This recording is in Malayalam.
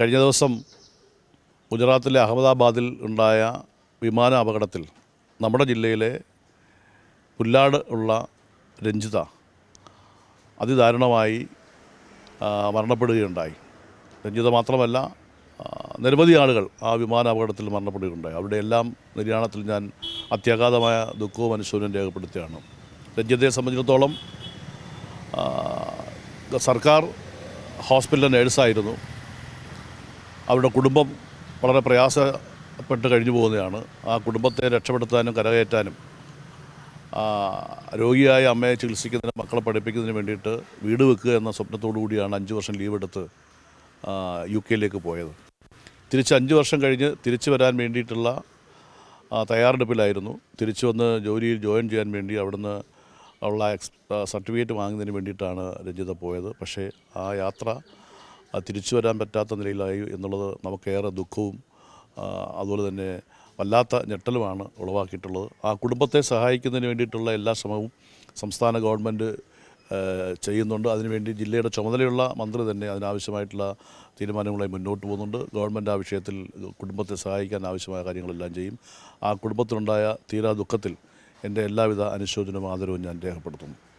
കഴിഞ്ഞ ദിവസം ഗുജറാത്തിലെ അഹമ്മദാബാദിൽ ഉണ്ടായ വിമാന അപകടത്തിൽ നമ്മുടെ ജില്ലയിലെ പുല്ലാട് ഉള്ള രഞ്ജിത അതിദാരുണമായി മരണപ്പെടുകയുണ്ടായി. രഞ്ജിത മാത്രമല്ല നിരവധി ആളുകൾ ആ വിമാന അപകടത്തിൽ മരണപ്പെടുകയുണ്ടായി. അവരുടെ എല്ലാം നിര്യാണത്തിൽ ഞാൻ അത്യാഘാതമായ ദുഃഖവും അനുശോചനം രേഖപ്പെടുത്തുകയാണ്. രഞ്ജിതയെ സംബന്ധിച്ചിടത്തോളം സർക്കാർ ഹോസ്പിറ്റൽ നേഴ്സായിരുന്നു. അവരുടെ കുടുംബം വളരെ പ്രയാസപ്പെട്ട് കഴിഞ്ഞു പോകുന്നതാണ്. ആ കുടുംബത്തെ രക്ഷപ്പെടുത്താനും കരകയറ്റാനും രോഗിയായ അമ്മയെ ചികിത്സിക്കുന്നതിന് മക്കളെ പഠിപ്പിക്കുന്നതിന് വേണ്ടിയിട്ട് വീട് വെക്കുക എന്ന സ്വപ്നത്തോടു കൂടിയാണ് അഞ്ച് വർഷം ലീവ് എടുത്ത് യു കെയിലേക്ക് പോയത്. തിരിച്ച് അഞ്ച് വർഷം കഴിഞ്ഞ് തിരിച്ചു വരാൻ വേണ്ടിയിട്ടുള്ള തയ്യാറെടുപ്പിലായിരുന്നു. തിരിച്ചു വന്ന് ജോലിയിൽ ജോയിൻ ചെയ്യാൻ വേണ്ടി അവിടുന്ന് ഉള്ള സർട്ടിഫിക്കറ്റ് വാങ്ങുന്നതിന് വേണ്ടിയിട്ടാണ് രഞ്ജിത പോയത്. പക്ഷേ ആ യാത്ര ആ, തിരിച്ചു വരാൻ പറ്റാത്ത നിലയിലായി എന്നുള്ളത് നമുക്കേറെ ദുഃഖവും അതുപോലെ തന്നെ വല്ലാത്ത ഞെട്ടലുമാണ് ഉളവാക്കിയിട്ടുള്ളത്. ആ കുടുംബത്തെ സഹായിക്കുന്നതിന് വേണ്ടിയിട്ടുള്ള എല്ലാ ശ്രമവും സംസ്ഥാന ഗവൺമെന്റ് ചെയ്യുന്നുണ്ട്. അതിനുവേണ്ടി ജില്ലയുടെ ചുമതലയുള്ള മന്ത്രി തന്നെ അതിനാവശ്യമായിട്ടുള്ള തീരുമാനങ്ങളെ മുന്നോട്ട് പോകുന്നുണ്ട്. ഗവൺമെന്റ് ആ വിഷയത്തിൽ കുടുംബത്തെ സഹായിക്കാൻ ആവശ്യമായ കാര്യങ്ങളെല്ലാം ചെയ്യും. ആ കുടുംബത്തിനുണ്ടായ തീരാ ദുഃഖത്തിൽ എന്റെ എല്ലാവിധ അനുശോചനവും ആദരവും ഞാൻ രേഖപ്പെടുത്തുന്നു.